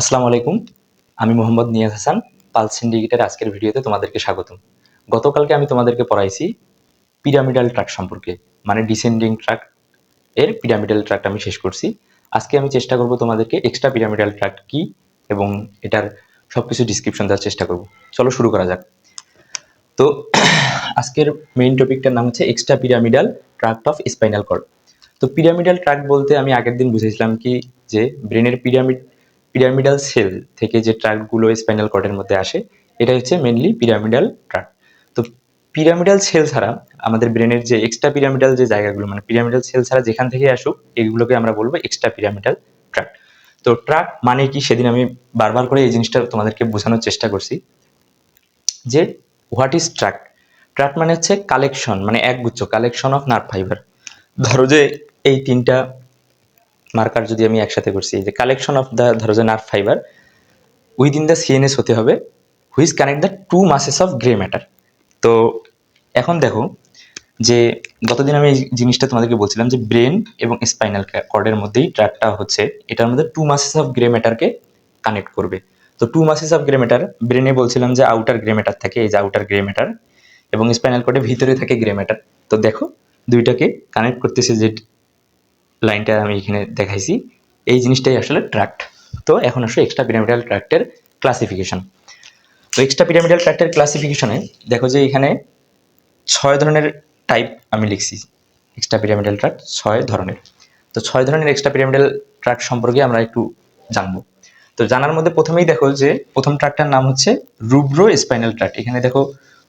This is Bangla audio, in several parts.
আসসালামু আলাইকুম। আমি মোহাম্মদ নিয়াজ হাসান, পালস সিন্ডিকেটের আজকের ভিডিওতে তোমাদেরকে স্বাগতম। গতকালকে আমি তোমাদেরকে পড়াইছি পিরামিডাল ট্রাক সম্পর্কে মানে ডিসেন্ডিং ট্রাক এর পিরামিডাল ট্র্যাকটা আমি শেষ করছি। আজকে আমি চেষ্টা করব তোমাদেরকে এক্সট্রা পিরামিডাল ট্রাক কি এবং এটার সব কিছু ডিসক্রিপশন দেওয়ার চেষ্টা করব। চলো শুরু করা যাক। তো আজকের মেইন টপিকটার নাম হচ্ছে extra pyramidal tract of spinal cord. তো পিরামিডাল ট্রাক বলতে আমি আগের দিন বুঝেছিলাম কি, যে ব্রেনের পিরামিড পিরামিডাল সেল থেকে যে ট্রাকগুলো স্পাইনাল কর্ডের মধ্যে আসে এটা হচ্ছে মেনলি পিরামিডাল ট্রাক তো পিরামিডাল সেল ছাড়া আমাদের ব্রেনের যে এক্সট্রা পিরামিডাল যে জায়গাগুলো মানে পিরামিডাল সেল ছাড়া যেখান থেকে আসুক, এগুলোকে আমরা বলব এক্সট্রা পিরামিডাল ট্রাক তো ট্রাক মানে কি সেদিন আমি বারবার করে এই জিনিসটা তোমাদেরকে বোঝানোর চেষ্টা করছি, যে হোয়াট ইজ ট্রাক ট্রাক মানে হচ্ছে কালেকশন মানে একগুচ্ছ কালেকশন অফ নার্ভ ফাইবার ধরো যে এই তিনটা মার্কার যদি আমি একসাথে করছি যে কালেকশন অফ দ্য ধরো যে nerve fibre within the CNS হতে হবে which connect the two masses of grey matter তো এখন দেখো যে গতদিন আমি এই জিনিসটা তোমাদেরকে বলছিলাম যে ব্রেন এবং স্পাইনাল কর্ডের মধ্যেই ট্র্যাকটা হচ্ছে, এটার মধ্যে টু মাসেস অফ গ্রে ম্যাটারকে কানেক্ট করবে। তো two masses of grey matter ব্রেনে বলছিলাম যে আউটার গ্রে ম্যাটার থাকে, এই যে আউটার গ্রে ম্যাটার এবং স্পাইনাল কর্ডের ভিতরে থাকে গ্রে ম্যাটার তো দেখো, দুইটাকে কানেক্ট করতেছে যে লাইনটা আমি এখানে দেখাইছি। এই জিনিসটাই আসলে ট্র্যাক্ট তো এখন আসলে এক্সট্রা পিরামিডাল ট্র্যাক্টের ক্লাসিফিকেশন তো এক্সট্রা পিরামিডাল ট্র্যাক্টের ক্লাসিফিকেশনে দেখো যে এখানে ছয় ধরনের টাইপ আমি লিখছি। এক্সট্রা পিরামিডাল ট্র্যাক্ট ছয় ধরনের। তো ছয় ধরনের এক্সট্রা পিরামিডাল ট্র্যাক্ট সম্পর্কে আমরা একটু জানব। তো জানার মধ্যে প্রথমেই দেখো যে প্রথম ট্র্যাকটার নাম হচ্ছে রুব্রো স্পাইনাল ট্র্যাক্ট এখানে দেখো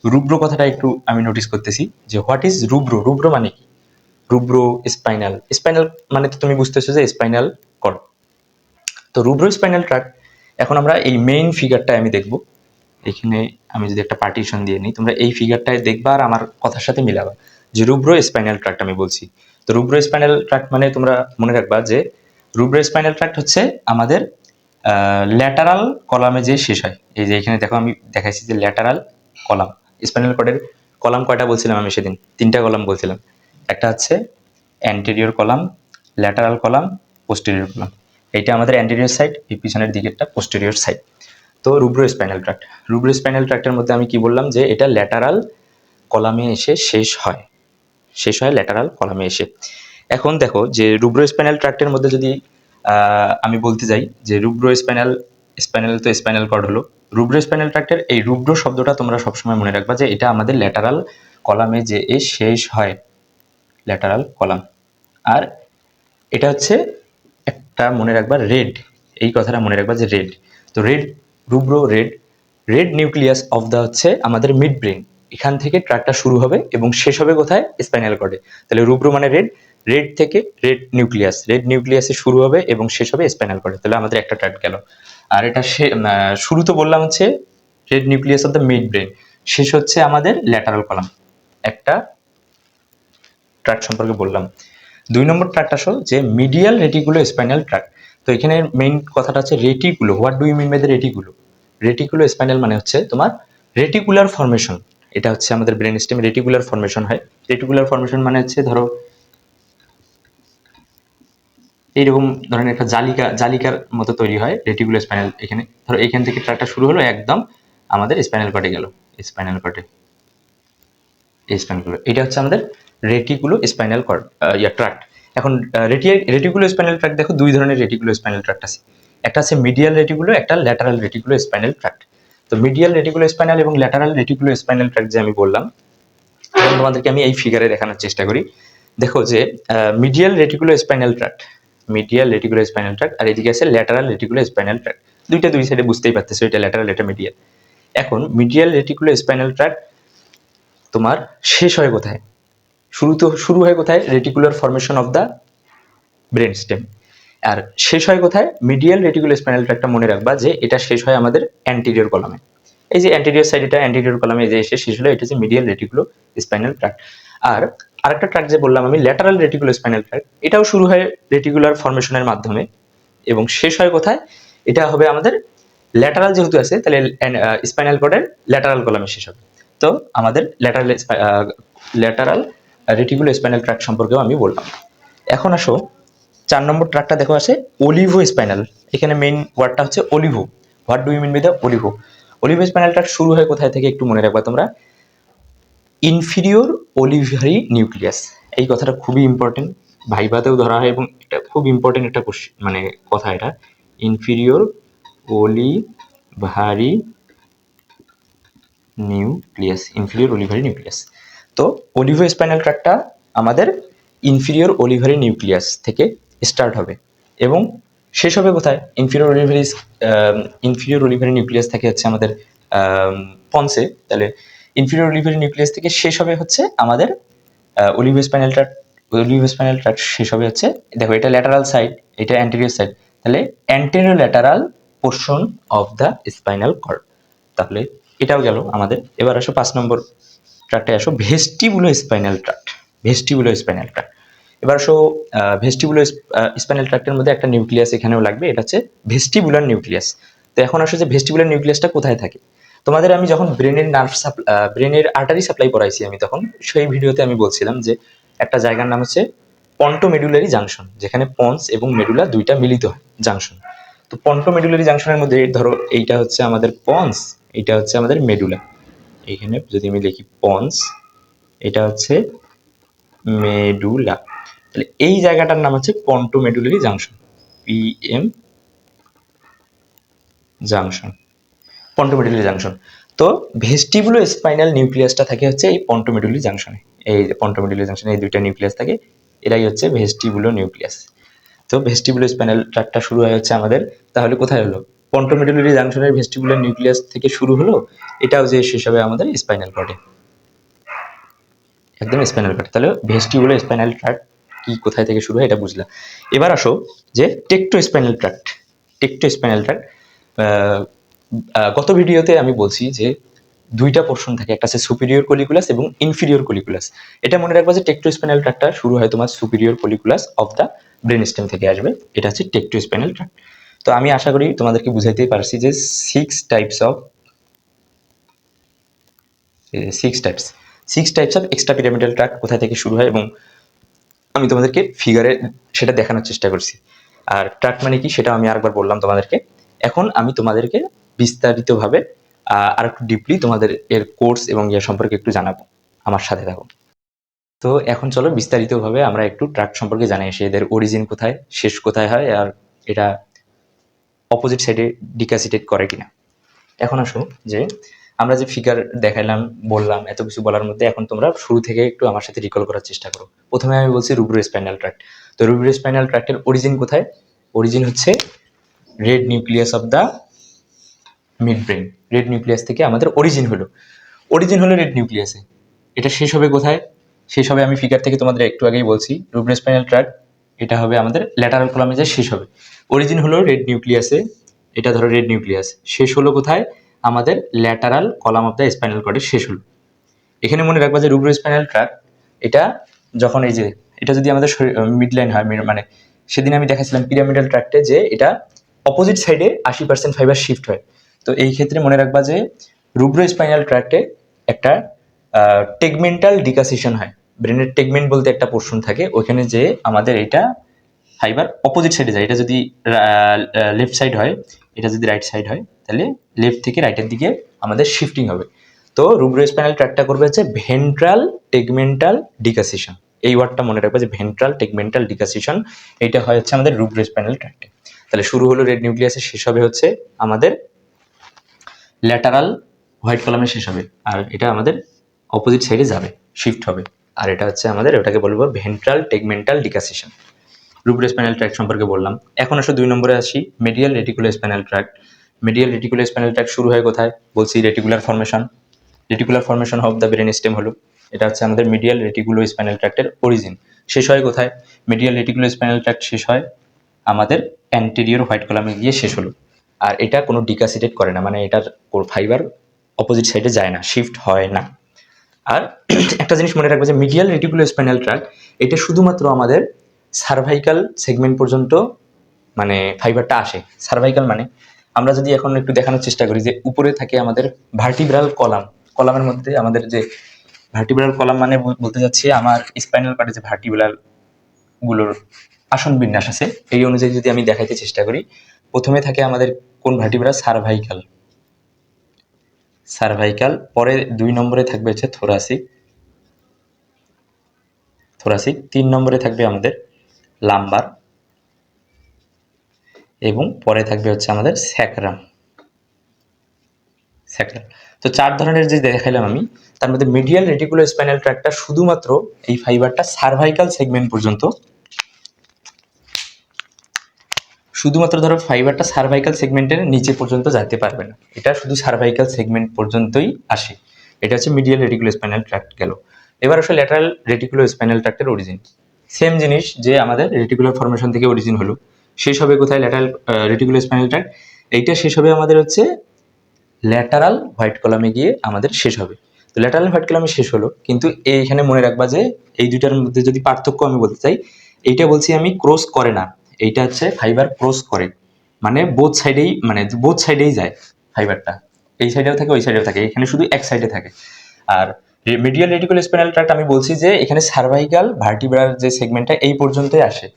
রুব্রো কথাটা একটু আমি নোটিস করতেছি যে হোয়াট ইজ রুব্রো? রুব্রো মানে কি? রুব্রো স্পাইনাল। স্পাইনাল মানে তো তুমি বুঝতেছো যে স্পাইনাল কর। তো রুব্রো স্পাইনাল ট্র্যাক এখন আমরা এই মেইন ফিগারটায় আমি দেখব। এখানে আমি যদি একটা পার্টিশন দিয়ে নিই, তোমরা এই ফিগারটায় দেখবা আর আমার কথার সাথে মিলাবা। যে রুব্রো স্পাইনাল ট্র্যাক্ট আমি বলছি। তো রুব্রো স্পাইনাল ট্র্যাক্ট মানে তোমরা মনে রাখবা যে রুব্রো স্পাইনাল ট্র্যাক্ট হচ্ছে আমাদের ল্যাটারাল কলামে যে শেষ হয়। এই যে এখানে দেখো আমি দেখাইছি যে ল্যাটারাল কলাম স্পাইনাল কর্ডের কলাম কয়টা বলছিলাম আমি সেদিন? তিনটা কলাম বলছিলাম। একটা হচ্ছে anterior column lateral column posterior column এইটা আমাদের অ্যান্টেরিয়র সাইড এই পিছনের দিকেরটা পোস্টেরিয়র সাইড তো rubro spinal tract rubro spinal ট্র্যাক্টের মধ্যে আমি কি বললাম যে এটা ল্যাটারাল কলামে এসে শেষ হয়। শেষ হয় ল্যাটারাল কলামে এসে। এখন দেখো যে রুব্রো স্পাইনাল ট্র্যাক্টের মধ্যে যদি আমি বলতে যাই যে রুব্রো স্পাইনাল স্পাইনাল তো স্পাইনাল কর্ড হলো। রুব্রো স্পাইনাল ট্র্যাক্টের এই রুব্রো শব্দটা তোমরা সবসময় মনে রাখবা যে এটা আমাদের ল্যাটারাল কলামে যে এ শেষ হয়। ল্যাটারাল কলাম আর এটা হচ্ছে একটা মনে রাখবা রেড এই কথাটা মনে রাখবা যে রেড তো red rubro red red nucleus of the হচ্ছে আমাদের মিড ব্রেন এখান থেকে ট্র্যাকটা শুরু হবে এবং শেষ হবে কোথায়? স্পাইনাল কর্ডে তাহলে রুব্রো মানে রেড রেড থেকে রেড নিউক্লিয়াস রেড নিউক্লিয়াসে শুরু হবে এবং শেষ হবে স্পাইনাল কর্ডে তাহলে আমাদের একটা ট্র্যাক গেল। আর এটা শুরু তো বললাম হচ্ছে red nucleus of the midbrain শেষ হচ্ছে আমাদের ল্যাটারাল কলাম একটা ট্র্যাক সম্পর্কে বললাম। দুই নম্বর ট্র্যাকটা আসল যে মিডিয়াল রেটিগুলো স্পাইনাল ট্র্যাক তো এখানে মেইন কথাটা হচ্ছে reticulo what do you mean by the reticulo reticulospinal মানে হচ্ছে তোমার রেটিকুলার ফরমেশন এটা হচ্ছে আমাদের ব্রেন স্টেমে রেটিকুলার ফরমেশন হয়। রেটিকুলার ফরমেশন মানে হচ্ছে ধরো এইরকম ধরনের একটা জালিকা, জালিকার মতো তৈরি হয় রেটিকুলার স্পাইনাল এখানে। ধরো এখান থেকে ট্র্যাকটা শুরু হলো, একদম আমাদের স্পাইনাল কর্ডে গেল। স্পাইনাল কর্ডে এই এটা হচ্ছে আমাদের reticulo spinal cord yeah tract এখন রেটিয়া রেটিকুলো স্পাইনাল ট্র্যাক্ট দেখো দুই ধরনের রেটিকুলো স্পাইনাল ট্র্যাক্ট আছে একটা আছে মিডিয়াল রেটিকুলো একটা ল্যাটারাল রেটিকুলো স্পাইনাল ট্র্যাক্ট তো মিডিয়াল রেটিকুলো স্পাইনাল এবং ল্যাটারাল রেটিকুলো স্পাইনাল ট্র্যাক্ট যে আমি বললাম এখন তোমাদেরকে আমি এই ফিগারে দেখানোর চেষ্টা করি দেখো যে medial reticulospinal tract medial reticulospinal tract আর এদিকে আছে ল্যাটারাল রেটিকুলো স্পাইনাল ট্র্যাক্ট দুইটা দুই সাইডে বুঝতেই পারতেছো এটা ল্যাটারাল এটা মিডিয়াল এখন মিডিয়াল রেটিকুলো স্পাইনাল ট্র্যাক্ট তোমার শেষ হয় কোথায়? শুরু তো, শুরু হয় কোথায়? Reticular formation of the brainstem আর শেষ হয় কোথায়? মিডিয়াল রেটিকুলার স্পাইনাল ট্র্যাকটা মনে রাখবা যে এটা শেষ হয় আমাদের অ্যান্টিরিয়র কলামে এই যে অ্যান্টিরিয়র সাইড এটা অ্যান্টিরিয়র কলামে যে এসে শেষ হলো, এটা হচ্ছে মিডিয়াল রেটিকুলো স্পাইনাল ট্র্যাক আর আরেকটা ট্র্যাক যে বললাম আমি ল্যাটারাল রেটিকুলো স্পাইনাল ট্র্যাক এটাও শুরু হয় রেটিকুলার ফর্মেশনের মাধ্যমে। এবং শেষ হয় কোথায়? এটা হবে আমাদের ল্যাটারাল যেহেতু আছে, তাহলে স্পাইনাল কর্ডের ল্যাটারাল কলামে শেষ হবে। তো আমাদের ল্যাটারাল ল্যাটারাল রেটিকুলো স্পাইনাল ট্র্যাক সম্পর্কেও আমি বললাম। এখন আসো, চার নম্বর ট্র্যাকটা দেখো আছে অলিভো স্পাইনাল এখানে মেইন ওয়ার্ডটা হচ্ছে olivo what do you mean with the olivo olivospinal tract শুরু হয় কোথায় থেকে একটু মনে রাখবা তোমরা? ইনফিরিয়র অলিভারি নিউক্লিয়াস এই কথাটা খুবই ইম্পর্টেন্ট ভাইভাতেও ধরা হয় এবং এটা খুব ইম্পর্টেন্ট একটা কোশ্চেন মানে কথা এটা। Inferior olivary nucleus inferior olivary nucleus তো অলিভো স্পাইনাল ট্র্যাকটা আমাদের ইনফিরিয়র অলিভারি নিউক্লিয়াস থেকে স্টার্ট হবে। এবং শেষ হবে কোথায়? Inferior olivary inferior olivary nucleus থেকে হচ্ছে আমাদের পন্সে তাহলে ইনফিরিয়র অলিভারি নিউক্লিয়াস থেকে শেষ হবে হচ্ছে আমাদের অলিভো স্পাইনাল ট্র্যাক অলিভো স্পাইনাল ট্র্যাক শেষ হবে হচ্ছে, দেখো এটা ল্যাটারাল সাইড এটা অ্যান্টেরিয়র সাইড তাহলে anterior lateral portion of the spinal cord তাহলে এটাও গেল আমাদের। এবার আসো পাঁচ নম্বর ট্র্যাকটা আসো ভেস্টিবুলো spinal tract vestibulospinal tract এবার আসো ভেস্টিবুলো স্পাইনাল ট্র্যাক্টের মধ্যে একটা নিউক্লিয়াস এখানেও লাগবে, এটা হচ্ছে ভেস্টিবুলার নিউক্লিয়াস তো এখন আসো যে ভেস্টিবুলার নিউক্লিয়াসটা কোথায় থাকে? তোমাদের আমি যখন ব্রেনের নার্ভ ব্রেনের আর্টারি সাপ্লাই করাইছি আমি তখন, সেই ভিডিওতে আমি বলছিলাম যে একটা জায়গার নাম হচ্ছে পন্টোমেডুলারি জাংশন যেখানে পন্স এবং মেডুলা দুইটা মিলিত হয় জাংশন তো পন্টোমেডুলারি জাংশনের মধ্যে ধরো এইটা হচ্ছে আমাদের পন্স এইটা হচ্ছে আমাদের মেডুলা এখানে যদি আমি লিখি পন্স এটা হচ্ছে মেডুলা তাহলে এই জায়গাটার নাম হচ্ছে pontomedullary junction P M junction pontomedullary junction তো ভেস্টিবুলো স্পাইনাল নিউক্লিয়াসটা থাকে হচ্ছে এই পন্টোমেডুলারি জাংশনে এই যে পন্টোমেডুলারি জাংশনে এই দুইটা নিউক্লিয়াস থাকে, এরাই হচ্ছে ভেস্টিবুলো নিউক্লিয়াস তো ভেস্টিবুলো স্পাইনাল ট্র্যাকটা শুরু হয় হচ্ছে আমাদের, তাহলে কোথায় হলো? পন্টোমেডুলারি জাংশনের ভেস্টিবুলার নিউক্লিয়াস থেকে শুরু হলো, এটাও যে শেষ হবে আমাদের স্পাইনাল কর্ডে। একদম স্পাইনাল কর্ড। তাহলে ভেস্টিবুলো স্পাইনাল ট্র্যাক্ট কি কোথায় থেকে শুরু হয় এটা বুঝলাম। এবার আসো যে tectospinal tract tectospinal tract গত ভিডিওতে আমি বলছি যে দুইটা পোর্শন থাকে, একটা হচ্ছে সুপিরিয়র কলিকুলাস এবং ইনফিরিয়র কলিকুলাস এটা মনে রাখবা যে টেকটো স্পাইনাল ট্র্যাক্টটা শুরু হয় তোমার superior colliculus of the brainstem থেকে আসবে। এটা হচ্ছে টেকটো স্পাইনাল ট্র্যাক্ট তো আমি আশা করি তোমাদেরকে বুঝাইতেই পারছি যে six types of six types six types of extra pyramidal tract কোথা থেকে শুরু হয় এবং আমি তোমাদেরকে ফিগারে সেটা দেখানোর চেষ্টা করছি। আর ট্র্যাক মানে কি সেটা আমি আরেকবার বললাম তোমাদেরকে। এখন আমি তোমাদেরকে বিস্তারিতভাবে আর একটু ডিপলি তোমাদের এর কোর্স এবং ইয়ে সম্পর্কে একটু জানাব। আমার সাথে থাকো। তো এখন চলো বিস্তারিতভাবে আমরা একটু ট্র্যাক সম্পর্কে জানাই আসি। এদের অরিজিন কোথায়, শেষ কোথায় হয়, আর এটা অপোজিট সাইডে ডিকাসিটেট করে কিনা। এখন আসো যে আমরা যে ফিগার দেখাইলাম, বললাম, এত কিছু বলার মধ্যে এখন তোমরা শুরু থেকে একটু আমার সাথে রিকল করার চেষ্টা করো। প্রথমে আমি বলছি রুব্রো স্পাইনাল ট্র্যাক্ট তো রুব্রো স্পাইনাল ট্র্যাক্টের অরিজিন কোথায়? অরিজিন হচ্ছে red nucleus of the midbrain red nucleus থেকে আমাদের অরিজিন হলো। অরিজিন হলো রেড নিউক্লিয়াসে এটা শেষ হবে কোথায়? শেষ হবে আমি ফিগার থেকে তোমাদের একটু আগেই বলছি। রুব্রো স্পাইনাল ট্র্যাক্ট এটা হবে আমাদের ল্যাটারাল কলামে যে শেষ হবে। অরিজিন হলো রেড নিউক্লিয়াসে এটা ধরো রেড নিউক্লিয়াস শেষ হলো কোথায়? আমাদের lateral column of the spinal কর্ডের শেষ হলো। এখানে মনে রাখবা যে রুব্রো স্পাইনাল ট্র্যাক এটা যখন এই যে, এটা যদি আমাদের মিড লাইন হয় মানে সেদিন আমি দেখাছিলাম পিরামিডাল ট্র্যাক্টে যে এটা অপোজিট সাইডে আশি পার্সেন্ট ফাইবার শিফট হয়। তো এই ক্ষেত্রে মনে রাখবা যে রুব্রো স্পাইনাল ট্র্যাক্টে একটা টেগমেন্টাল ডিকাসিশন হয়। ব্রেনের টেগমেন্ট বলতে একটা পোর্শন থাকে ওখানে যে আমাদের এটা ফাইবার অপোজিট সাইডে যায়। এটা যদি লেফট সাইড হয়, এটা যদি রাইট সাইড হয়, তাহলে লেফট থেকে রাইটের দিকে আমাদের শিফটিং হবে। তো রুব্রো স্পাইনাল ট্র্যাকটা করবে হচ্ছে ভেন্ট্রাল টেগমেন্টাল ডিকাসিশন এই ওয়ার্ডটা মনে রাখবে যে ভেন্ট্রাল টেগমেন্টাল ডিকাসিশন এটা হয় হচ্ছে আমাদের রুব্রো স্পাইনাল ট্র্যাক্টে তাহলে শুরু হলো রেড নিউক্লিয়াসে শেষ হবে হচ্ছে আমাদের ল্যাটারাল হোয়াইট কলামে শেষ হবে। আর এটা আমাদের অপোজিট সাইডে যাবে শিফট হবে। আর এটা হচ্ছে আমাদের, ওটাকে বলব ventral tegmental decussation rubrospinal tract সম্পর্কে বললাম। এখন আসলে দুই নম্বরে আসি medial reticular spinal tract medial reticular spinal tract শুরু হয় কোথায়? বলছি reticular formation reticular formation of the brainstem হলো। এটা হচ্ছে আমাদের মিডিয়াল রেটিকুলো স্পাইনাল ট্র্যাক্টের অরিজিন শেষ হয় কোথায়? মিডিয়াল রেটিকুলো স্পাইনাল ট্র্যাক্ট শেষ হয় আমাদের অ্যান্টেরিয়র হোয়াইট কলামে গিয়ে শেষ হলো। আর এটা কোনো ডিকাসিটেট করে না মানে এটার ফাইবার অপোজিট সাইডে যায় না শিফট হয় না। আর একটা জিনিস মনে রাখবে যে মিডিয়াল রেটিকুলো স্পাইনাল ট্র্যাক্ট এটা শুধুমাত্র আমাদের সার্ভাইকাল সেগমেন্ট পর্যন্ত মানে ফাইবারটা আসে। সার্ভাইকাল মানে আমরা যদি এখন একটু দেখানোর চেষ্টা করি যে উপরে থাকে আমাদের ভার্টিব্রাল কলাম কলামের মধ্যে আমাদের যে ভার্টিব্রাল কলাম মানে বলতে যাচ্ছি, আমার স্পাইনাল পার্টে যে ভার্টিব্রালগুলোর আসন বিন্যাস আছে, এই অনুযায়ী যদি আমি দেখাইতে চেষ্টা করি, প্রথমে থাকে আমাদের কোন ভার্টিব্রা সার্ভাইকাল সার্ভাইকাল, পরে দুই নম্বরে থাকবে হচ্ছে থোরাসিক। থোরাসিক, তিন নম্বরে থাকবে আমাদের লাম্বার এবং পরে থাকবে হচ্ছে আমাদের স্যাকরাম। স্যাকরাম। তো চার ধরনের যে দেখাইলাম আমি, তার মধ্যে মিডিয়াল রেটিকুলো স্পাইনাল ট্র্যাকটা শুধুমাত্র এই ফাইবারটা সার্ভাইকাল সেগমেন্ট পর্যন্ত শুধুমাত্র ধরো ফাইবারটা সার্ভাইকাল সেগমেন্টের নিচে পর্যন্ত যেতে পারবে না। এটা শুধু সার্ভাইকাল সেগমেন্ট পর্যন্তই আসে। এটা হচ্ছে মিডিয়াল রেটিকুলো স্পাইনাল ট্র্যাক্ট গেল। এবার আসলে ল্যাটারাল রেটিকুলো স্পাইনাল ট্র্যাক্টের অরিজিন সেম জিনিস যে আমাদের রেটিকুলার ফর্মেশন থেকে অরিজিন হলো। শেষ হবে কোথায়? ল্যাটারাল রেটিকুলো স্পাইনাল ট্র্যাক্ট এইটা শেষ হবে আমাদের হচ্ছে ল্যাটারাল হোয়াইট কলামে গিয়ে আমাদের শেষ হবে। তো ল্যাটারাল হোয়াইট কলামে শেষ হলো। কিন্তু এইখানে মনে রাখবা যে এই দুইটার মধ্যে যদি পার্থক্য আমি বলতে চাই, এইটা বলছি আমি ক্রস করে না। এইটা হচ্ছে ফাইবার ক্রস করে। মানে বোথ সাইডেই মানে বোথ সাইডেই যায় ফাইবারটা এই সাইডেও থাকে, ওই সাইডেও থাকে। এখানে শুধু এক সাইডে থাকে। আর মিডিয়াল রেটিকুল স্পাইনাল ট্র্যাক্ট আমি বলছি যে, এখানে সার্ভাইকাল ভার্টিব্রার যে সেগমেন্টটা এই পর্যন্তই আসে।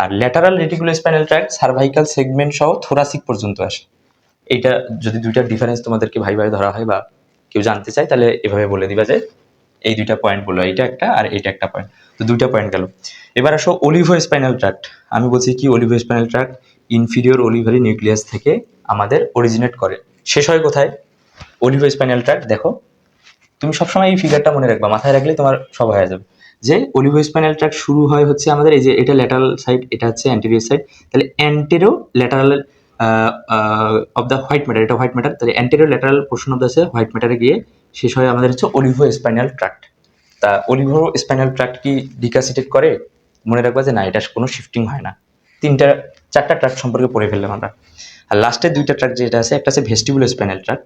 আর lateral reticulospinal tract cervical segment সহ থোরাসিক পর্যন্ত আসে। এইটা যদি দুইটার ডিফারেন্স তোমাদেরকে ভাই ভাই ধরা হয় বা কেউ জানতে চায়, তাহলে এভাবে বলে দিবা যে এই দুইটা পয়েন্ট বলল, এইটা একটা আর এইটা একটা পয়েন্ট তো দুইটা পয়েন্ট গেল। এবার আসো অলিভো স্পাইনাল ট্র্যাক্ট আমি বলছি কি olivospinal tract inferior olivary nucleus থেকে আমাদের অরিজিনেট করে। শেষ হয় কোথায়? অলিভো স্পাইনাল ট্র্যাক্ট দেখো। তুমি সবসময় এই ফিগারটা মনে রাখবা, মাথায় রাখলে তোমার সব হয়ে যাবে। যে অলিভো স্পাইনাল ট্র্যাক্ট শুরু হয় হচ্ছে আমাদের এই যে এটা ল্যাটারাল সাইড এটা হচ্ছে অ্যান্টেরিয়র সাইড তাহলে anterolateral of the white matter এটা হোয়াইট ম্যাটার তাহলে anterior lateral portion of the white ম্যাটারে গিয়ে শেষ হয় আমাদের হচ্ছে অলিভো স্পাইনাল ট্র্যাক্ট তা অলিভো স্পাইনাল ট্র্যাক্ট কি ডিকাসিটেড করে? মনে রাখবা যে না, এটা কোনো শিফটিং হয় না। তিনটা, চারটা ট্র্যাক্ট সম্পর্কে পড়ে ফেললাম আমরা। আর লাস্টের দুইটা ট্র্যাক যেটা আছে, একটা আছে ভেস্টিবুলো স্পাইনাল ট্র্যাক্ট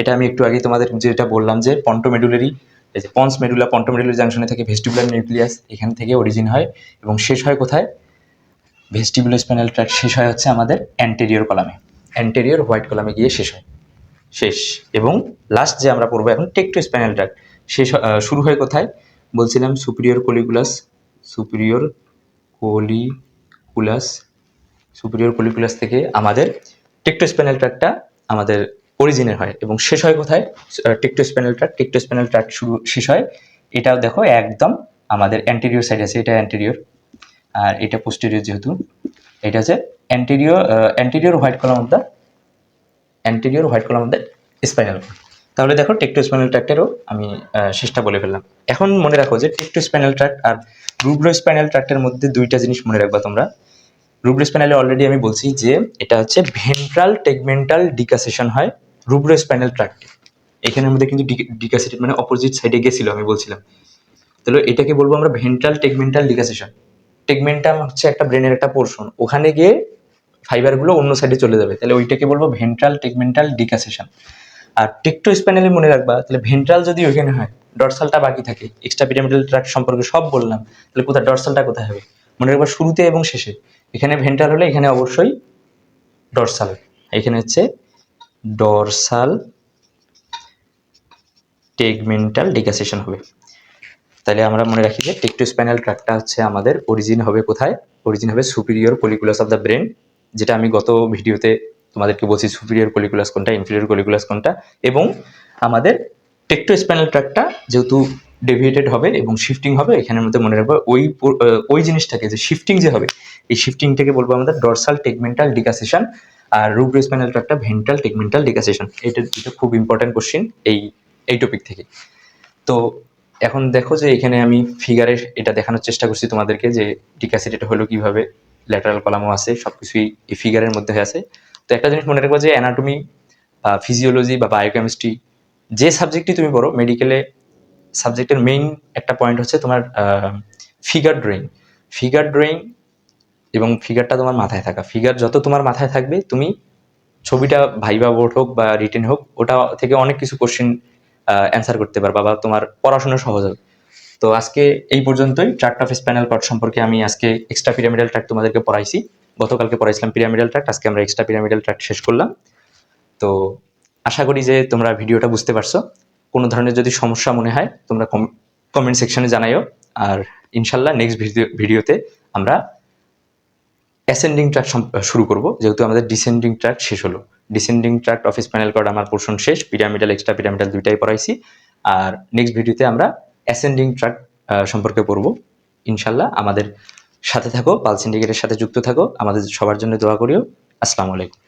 এটা আমি একটু আগে তোমাদের যেটা বললাম যে পন্টোমেডুলারি এই যে পন্স মেডুলা পন্টোমেডুলারি জাংশনে থেকে ভেস্টিবুলার নিউক্লিয়াস এখান থেকে অরিজিন হয় এবং শেষ হয় কোথায়? ভেস্টিবুলো স্পাইনাল ট্র্যাক শেষ হয় হচ্ছে আমাদের অ্যান্টেরিয়র কলামে অ্যান্টেরিয়র হোয়াইট কলামে গিয়ে শেষ হয়। শেষ। এবং লাস্ট যে আমরা পড়ব এখন টেকটো স্পাইনাল ট্র্যাক্ট শেষ শুরু হয় কোথায়? বলছিলাম superior colliculus superior colliculus superior colliculus থেকে আমাদের টেকটোস্প্যানাল ট্র্যাকটা আমাদের অরিজিনের হয়। এবং শেষ হয় কোথায়? টেকটোস্প্যানাল ট্র্যাক টেকটোস্প্যানাল ট্র্যাক শুরু, শেষ হয়। এটাও দেখো একদম আমাদের অ্যান্টেরিয়র সাইড আছে, এটা অ্যান্টেরিয়র আর এটা পোস্টেরিয়র যেহেতু, এটা হচ্ছে anterior anterior white column of the anterior white column of the spinal তাহলে দেখো টেকটোস্প্যানাল ট্র্যাক্টেরও আমি শেষটা বলে ফেললাম। এখন মনে রাখো যে টেকটোস্প্যানাল ট্র্যাক্ট আর রুব্রো স্পাইনাল ট্র্যাক্টের মধ্যে দুইটা জিনিস মনে রাখবা তোমরা। রুব্রো স্পাইনালে অলরেডি আমি বলছি যে এটা হচ্ছে ভেন্ট্রাল টেগমেন্টাল ডিকাসেশন হয় রুব্রো স্পাইনাল ট্র্যাক্টে এখানের মধ্যে কিন্তু ডিকাসেটেড মানে অপোজিট সাইডে গেছিল আমি বলছিলাম। তাহলে এটাকে বলব আমরা ভেন্ট্রাল টেগমেন্টাল ডিকাসেশন টেগমেন্টাম হচ্ছে একটা ব্রেনের একটা পোর্শন ওখানে গিয়ে ফাইবারগুলো অন্য সাইডে চলে যাবে। তাহলে ওইটাকে বলব ভেন্ট্রাল টেগমেন্টাল ডিকাসেশন আর টেকটো স্প্যানেলে মনে রাখবা, তাহলে ভেন্ট্রাল যদি ওইখানে হয় ডরসালটা বাকি থাকে এক্সট্রা পিরামিডাল ট্র্যাক্ট সম্পর্কে সব বললাম, তাহলে কোথায় ডরসালটা কোথায় হবে? মনে রাখবা শুরুতে এবং শেষে। এখানে ভেন্ট্রাল হলে এখানে অবশ্যই ডরসাল এখানে হচ্ছে ডরসাল টেগমেন্টাল ডিকাসেশন হবে। তাহলে আমরা মনে রাখি যে টেকটোস্প্যানাল ট্র্যাকটা হচ্ছে আমাদের অরিজিন হবে কোথায়? অরিজিন হবে superior colliculus of the brain যেটা আমি গত ভিডিওতে তোমাদেরকে বলছি সুপিরিয়র কলিকুলাস কোনটা ইনফিরিয়র কলিকুলাস কোনটা, এবং আমাদের টেকটোস্প্যানাল ট্র্যাকটা যেহেতু ডেভিয়েটেড হবে এবং শিফটিং হবে, এখানের মধ্যে মনে রাখব ওই ওই জিনিসটাকে যে শিফটিং যে হবে, এই শিফটিংটাকে বলব আমাদের ডরসাল টেগমেন্টাল ডিকাসেশন আর রুব্রো স্প্যানাল ট্র্যাকটা ভেন্টাল টেগমেন্টাল ডিকাসেশন এটা খুব ইম্পর্টেন্ট কোশ্চেন এই এই টপিক থেকে। তো এখন দেখো যে এখানে আমি ফিগারে এটা দেখানোর চেষ্টা করছি তোমাদেরকে যে ডিকাসিটেড হলো কীভাবে ল্যাটারাল কলামও আছে সব কিছুই এই ফিগারের মধ্যে আছে। তো একটা জিনিস মনে রাখব যে অ্যানাটমি বা ফিজিওলজি বা বায়োকেমিস্ট্রি যে সাবজেক্টই তুমি পড়ো মেডিকেলে সাবজেক্টের মেইন একটা পয়েন্ট হচ্ছে তোমার ফিগার ড্রয়িং ফিগার ড্রয়িং এবং ফিগারটা তোমার মাথায় থাকা। ফিগার যত তোমার মাথায় থাকবে, তুমি ছবিটা ভাইবা বোর্ড হোক বা রিটেন হোক, ওটা থেকে অনেক কিছু কোশ্চেন অ্যান্সার করতে পারবা বা তোমার পড়াশোনা সহজ হবে। তো আজকে এই পর্যন্তই। ট্রাক্ট অফ স্প্যানাল কর্ড সম্পর্কে আমি আজকে এক্সট্রা পিরামিডাল ট্র্যাক্ট তোমাদেরকে পড়াইছি। গতকালকে পড়াইছিলাম পিরামিডাল ট্র্যাক্ট আজকে আমরা এক্সট্রা পিরামিডাল ট্র্যাক্ট শেষ করলাম। তো আশা করি যে তোমরা ভিডিওটা বুঝতে পারছ। কোনো ধরনের যদি সমস্যা মনে হয়, তোমরা কমেন্ট সেকশনে জানাইও। আর ইনশাল্লাহ নেক্সট ভিডিও, ভিডিওতে আমরা অ্যাসেন্ডিং ট্র্যাক শুরু করব। যেহেতু আমাদের ডিসেন্ডিং ট্র্যাক শেষ হলো। Descending tract of spinal cord আমার পোর্শন শেষ পিরামিডাল এক্সট্রা পিরামিডাল দুইটাই পড়াইছি। আর নেক্সট ভিডিওতে আমরা অ্যাসেন্ডিং ট্র্যাক সম্পর্কে পড়ব। ইনশাল্লাহ আমাদের সাথে থাকো পাল সিন্ডিকেটের সাথে যুক্ত থাকো। আমাদের সবার জন্য দোয়া করিও। আসসালামু আলাইকুম।